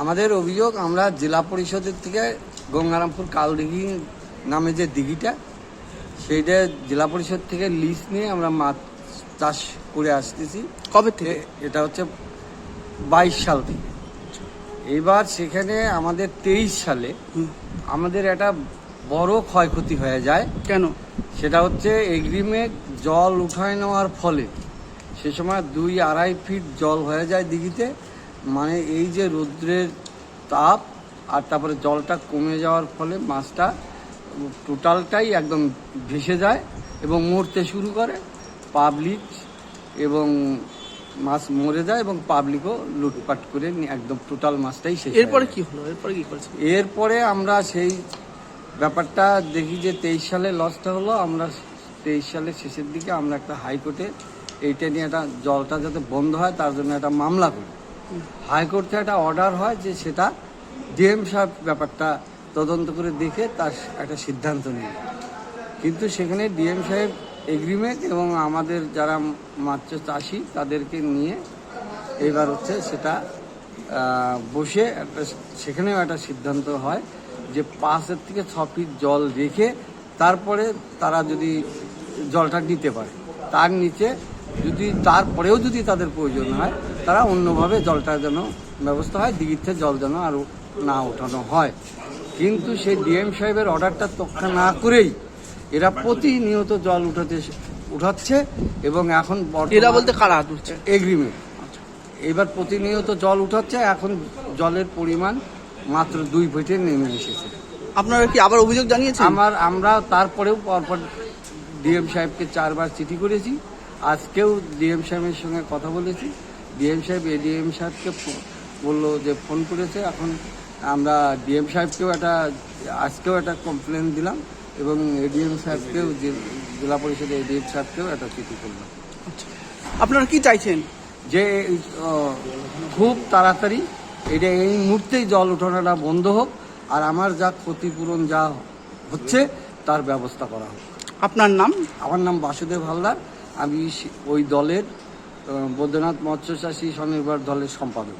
আমাদের অভিযোগ আমরা জেলা পরিষদের থেকে গঙ্গারামপুর কালদিঘি নামে যে দিঘিটা সেইটা জেলা পরিষদ থেকে লিজ নিয়ে আমরা মাছ চাষ করে আসতেছি। কবে থেকে? এটা হচ্ছে বাইশ সাল থেকে। এবার সেখানে আমাদের তেইশ সালে আমাদের একটা বড় ক্ষয়ক্ষতি হয়ে যায়। কেন? সেটা হচ্ছে এগ্রিমেন্ট জল উঠায় নেওয়ার ফলে সে সময় দুই আড়াই ফিট জল হয়ে যায় দিঘিতে। মানে এই যে রৌদ্রের তাপ আর তারপরে জলটা কমে যাওয়ার ফলে মাছটা টোটালটাই একদম ভেসে যায় এবং মরতে শুরু করে। পাবলিক এবং মাছ মরে যায় এবং পাবলিকও লুটপাট করে একদম টোটাল মাছটাই শেষ এরপরে। কি হলো? এরপরে কি করেছে এরপরে আমরা সেই ব্যাপারটা দেখি যে তেইশ সালে লসটা হলো আমরা তেইশ সালের শেষের দিকে আমরা একটা হাইকোর্টে এইটা নিয়ে একটা জলটা যাতে বন্ধ হয় তার জন্য একটা মামলা করি। হাইকোর্ট একটা অর্ডার হয় যে সেটা ডিএম সাহেব ব্যাপারটা তদন্ত করে দেখে তার একটা সিদ্ধান্ত নিয়ে। কিন্তু সেখানে ডিএম সাহেব এগ্রিমেন্ট এবং আমাদের যারা মাছ চাষি তাদেরকে নিয়ে এবার হচ্ছে সেটা বসে একটা সেখানেও একটা সিদ্ধান্ত হয় যে পাঁচের থেকে ছ ফিট জল রেখে তারপরে তারা যদি জলটা নিতে পারে। তার নিচে যদি তারপরেও যদি তাদের প্রয়োজন হয় তারা অন্যভাবে জলটা যেন ব্যবস্থা হয় দিঘিতে জল যেন আরও না ওঠানো হয়। কিন্তু সেই ডিএম সাহেবের অর্ডারটা তক্ষা না করেই এরা প্রতিনিয়ত জল উঠাতে উঠাচ্ছে এবং এখন এরা বলতে কারা তুলছে এগ্রিমেন্ট। এবার প্রতিনিয়ত জল উঠাচ্ছে এখন জলের পরিমাণ মাত্র দুই ফিটে নেমে এসেছে। আপনারা কি আবার অভিযোগ জানিয়েছেন? আমার আমরা তারপরেও পরপর ডিএম সাহেবকে চারবার চিঠি করেছি। আজকেও ডিএম সাহেবের সঙ্গে কথা বলেছি। ডিএম সাহেব এডিএম সাহেবকে বলল যে ফোন করেছে। এখন আমরা ডিএম সাহেবকেও একটা আজকেও একটা কমপ্লেন দিলাম এবং এডিএম সাহেবকেও জেলা পরিষদের এডিএম সাহেবকেও একটা চিঠি করলাম। আপনারা কি চাইছেন? যে খুব তাড়াতাড়ি এটা এই মুহূর্তেই জল উঠানোটা বন্ধ হোক আর আমার যা ক্ষতিপূরণ যা হচ্ছে তার ব্যবস্থা করা হোক। আপনার নাম? আমার নাম বাসুদেব হালদার। আমি ওই দলের বৈদ্যনাথ মৎস্য চাষী স্বনির্ভর দলের সম্পাদক।